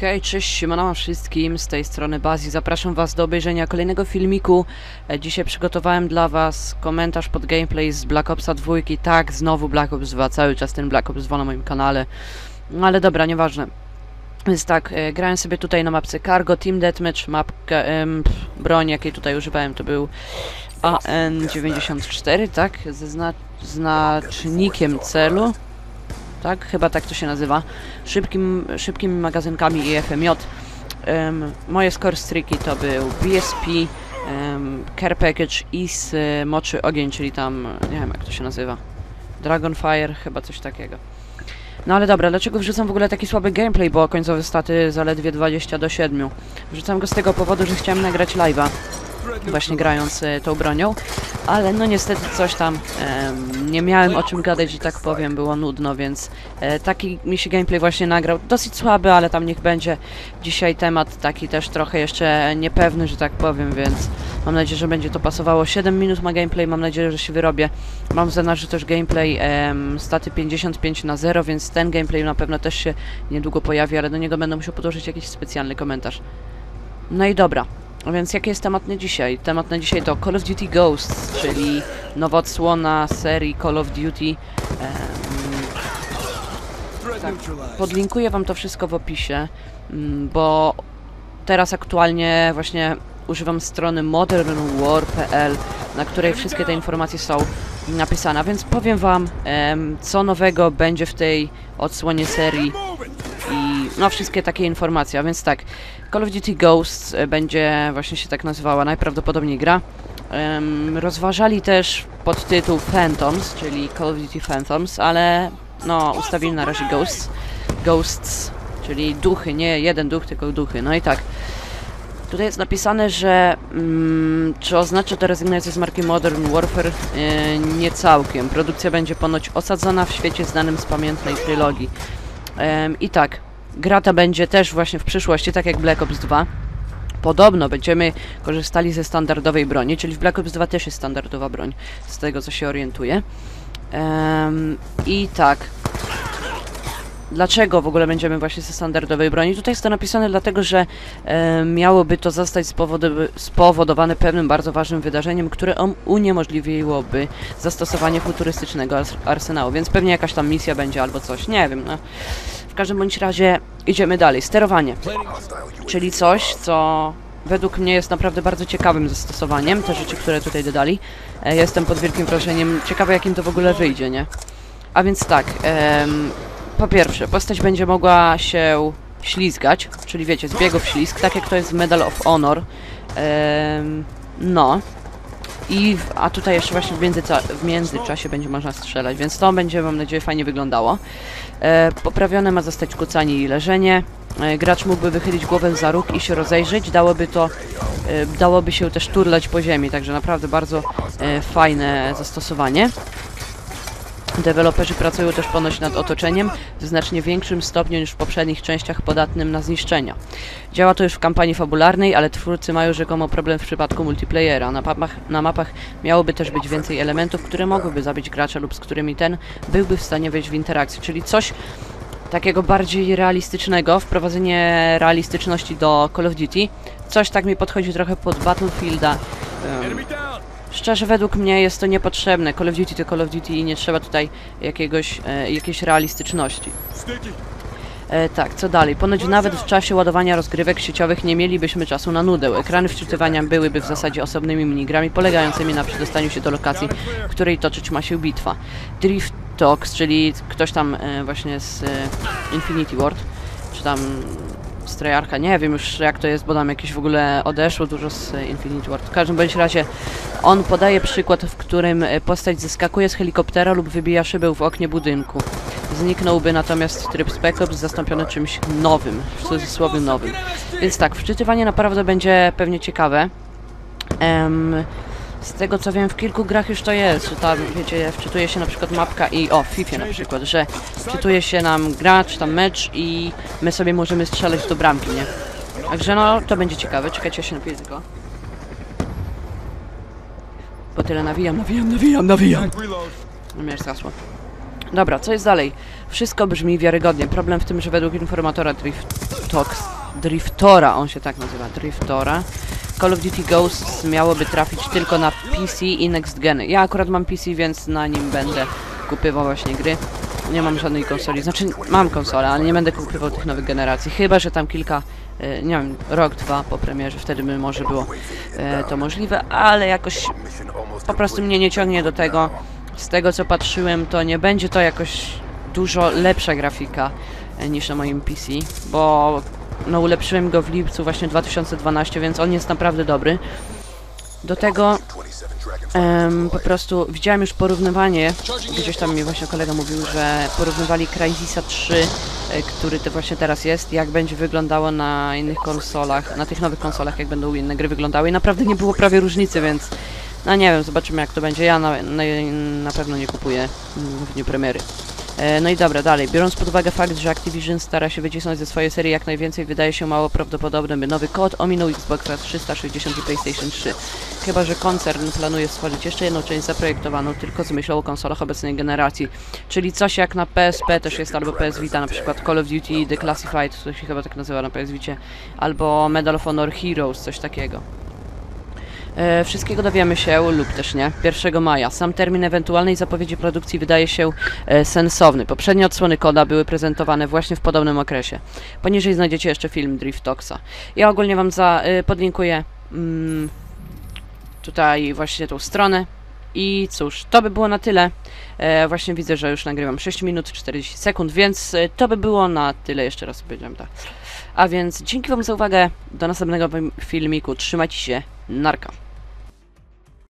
Hej, cześć, siemano wszystkim, z tej strony Bazi. Zapraszam was do obejrzenia kolejnego filmiku. E, Dzisiaj przygotowałem dla was komentarz pod gameplay z Black Opsa 2. Tak, znowu Black Ops 2, cały czas ten Black Ops 2 na moim kanale. No ale dobra, nieważne. Więc tak, e, grałem sobie tutaj na mapce Cargo, Team Deathmatch, mapka, em, pff, broń jakiej tutaj używałem to był AN94, tak? Ze zna znacznikiem celu. Tak, chyba tak to się nazywa. Szybkim, szybkimi magazynkami i FMJ. Em, moje score streaki to był BSP, um, Care Package i z e, Moczy Ogień, czyli tam, nie wiem jak to się nazywa. Dragonfire, chyba coś takiego. No ale dobra, dlaczego wrzucam w ogóle taki słaby gameplay, bo końcowe staty zaledwie 20 do 7. Wrzucam go z tego powodu, że chciałem nagrać live'a, właśnie grając e, tą bronią, ale no niestety coś tam nie miałem o czym gadać, że tak powiem, było nudno, więc e, taki mi się gameplay właśnie nagrał. Dosyć słaby, ale tam niech będzie. Dzisiaj temat taki też trochę jeszcze niepewny, że tak powiem, więc mam nadzieję, że będzie to pasowało. 7 minut ma gameplay, mam nadzieję, że się wyrobię. Mam w zanadrzu też gameplay staty 55 na 0, więc ten gameplay na pewno też się niedługo pojawi, ale do niego będę musiał podłożyć jakiś specjalny komentarz. No i dobra. A więc jaki jest temat na dzisiaj? Temat na dzisiaj to Call of Duty Ghosts, czyli nowa odsłona serii Call of Duty. Tak, podlinkuję wam to wszystko w opisie, mm, bo teraz aktualnie właśnie używam strony modernwar.pl, na której wszystkie te informacje są napisane, więc powiem wam, em, co nowego będzie w tej odsłonie serii no wszystkie takie informacje, a więc tak, Call of Duty Ghosts e, będzie właśnie się tak nazywała najprawdopodobniej gra. Em, rozważali też podtytuł Phantoms, czyli Call of Duty Phantoms, ale no ustawili na razie Ghosts. Ghosts, czyli duchy, nie jeden duch, tylko duchy. No i tak. Tutaj jest napisane, że mm, czy oznacza to rezygnację z marki Modern Warfare? E, nie całkiem. Produkcja będzie ponoć osadzona w świecie znanym z pamiętnej trylogii. Em, I tak, gra ta będzie też właśnie w przyszłości, tak jak Black Ops 2. Podobno będziemy korzystali ze standardowej broni, czyli w Black Ops 2 też jest standardowa broń, z tego co się orientuję. Em, I tak. Dlaczego w ogóle będziemy właśnie ze standardowej broni? Tutaj jest to napisane dlatego, że e, miałoby to zostać spowodowane pewnym bardzo ważnym wydarzeniem, które om- uniemożliwiłoby zastosowanie futurystycznego ars- arsenału, więc pewnie jakaś tam misja będzie albo coś, nie wiem. No. W każdym bądź razie idziemy dalej. Sterowanie, czyli coś, co według mnie jest naprawdę bardzo ciekawym zastosowaniem, te rzeczy, które tutaj dodali. E, jestem pod wielkim wrażeniem, ciekawe jakim to w ogóle wyjdzie, nie? A więc tak, em, po pierwsze, postać będzie mogła się ślizgać, czyli wiecie, z biegu w ślizg, tak jak to jest w Medal of Honor. Em, no. I w, a tutaj jeszcze właśnie w, międzyca- w międzyczasie będzie można strzelać, więc to będzie, mam nadzieję, fajnie wyglądało. E, poprawione ma zostać kucanie i leżenie. E, gracz mógłby wychylić głowę za róg i się rozejrzeć. Dałoby to, e, dałoby się też turlać po ziemi, także naprawdę bardzo e, fajne zastosowanie. Deweloperzy pracują też ponoć nad otoczeniem w znacznie większym stopniu niż w poprzednich częściach podatnym na zniszczenia. Działa to już w kampanii fabularnej, ale twórcy mają rzekomo problem w przypadku multiplayera. Na mapach, na mapach miałoby też być więcej elementów, które mogłyby zabić gracza lub z którymi ten byłby w stanie wejść w interakcję, czyli coś takiego bardziej realistycznego, wprowadzenie realistyczności do Call of Duty. Coś tak mi podchodzi trochę pod Battlefielda. em, Szczerze, według mnie jest to niepotrzebne. Call of Duty to Call of Duty i nie trzeba tutaj jakiegoś, e, jakiejś realistyczności. E, tak, co dalej? Ponoć nawet w czasie ładowania rozgrywek sieciowych nie mielibyśmy czasu na nudę. Ekrany wczytywania byłyby w zasadzie osobnymi minigrami polegającymi na przedostaniu się do lokacji, w której toczyć ma się bitwa. Drift Talks, czyli ktoś tam e, właśnie z e, Infinity Ward, czy tam z Treyarcha, nie wiem już jak to jest, bo tam jakieś w ogóle odeszło dużo z e, Infinity Ward. W każdym bądź razie on podaje przykład, w którym e, postać zeskakuje z helikoptera lub wybija szybę w oknie budynku. Zniknąłby natomiast tryb Spec Ops zastąpiony czymś nowym, w cudzysłowie nowym. Więc tak, wczytywanie naprawdę będzie pewnie ciekawe. Em, z tego co wiem, w kilku grach już to jest, że tam, wiecie, wczytuje się na przykład mapka i, o, FIFA na przykład, że wczytuje się nam gra, czy tam mecz i my sobie możemy strzelać do bramki, nie? Także no, to będzie ciekawe, czekajcie, ja się napiję tylko. Bo tyle nawijam, nawijam, nawijam, nawijam. No miałeś hasło. Dobra, co jest dalej? Wszystko brzmi wiarygodnie. Problem w tym, że według informatora Driftox, Driftora, on się tak nazywa, Driftora, Call of Duty Ghosts miałoby trafić tylko na PC i Next Geny. Ja akurat mam PC, więc na nim będę kupywał właśnie gry. Nie mam żadnej konsoli, znaczy mam konsolę, ale nie będę kupywał tych nowych generacji. Chyba, że tam kilka, e, nie wiem, rok, dwa po premierze, wtedy by może było e, to możliwe, ale jakoś po prostu mnie nie ciągnie do tego. Z tego co patrzyłem, to nie będzie to jakoś dużo lepsza grafika e, niż na moim PC, bo no ulepszyłem go w lipcu właśnie 2012, więc on jest naprawdę dobry. Do tego em, po prostu widziałem już porównywanie, gdzieś tam mi właśnie kolega mówił, że porównywali Crysisa 3, e, który to właśnie teraz jest, jak będzie wyglądało na innych konsolach, na tych nowych konsolach, jak będą inne gry wyglądały i naprawdę nie było prawie różnicy, więc no nie wiem, zobaczymy jak to będzie. Ja na, na, na pewno nie kupuję w dniu premiery. E, No i dobra, dalej. Biorąc pod uwagę fakt, że Activision stara się wycisnąć ze swojej serii jak najwięcej, wydaje się mało prawdopodobne, by nowy kod ominął Xboxa 360 i PlayStation 3. Chyba, że koncern planuje stworzyć jeszcze jedną część zaprojektowaną tylko z myślą o konsolach obecnej generacji. Czyli coś jak na PSP też jest, albo PS Vita, na przykład Call of Duty The Classified, to się chyba tak nazywa na PS albo Medal of Honor Heroes, coś takiego. E, wszystkiego dowiemy się, lub też nie, 1 maja. Sam termin ewentualnej zapowiedzi produkcji wydaje się e, sensowny. Poprzednie odsłony koda były prezentowane właśnie w podobnym okresie. Poniżej znajdziecie jeszcze film Driftoxa. Ja ogólnie Wam za, e, podlinkuję mm, tutaj właśnie tą stronę. I cóż, to by było na tyle. E, właśnie widzę, że już nagrywam 6 minut 40 sekund, więc to by było na tyle. Jeszcze raz powiedziałem tak. A więc dzięki Wam za uwagę. Do następnego filmiku. Trzymajcie się. Narka.